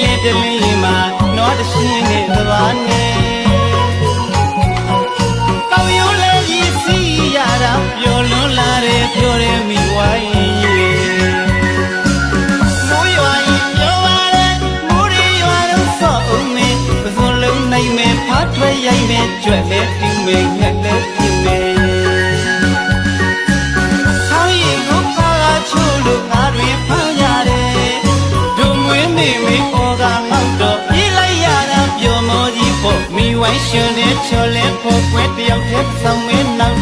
လေးတလင်းမှာတော့တရှိနေသဘာနဲ့ကောင်းရုံးလေးရည်စီရတာပျော်လွန်လာတယ်ပျော်တယ်မိဝိုင်းဖတ်ရရိုက်မဲ့ကြွက်မဲ့ပြူမဲ့မြက်လက် ရှင်လေးချော်လေးဖို့ပွဲတယောက်တည်းဆောင်မင်းလောက်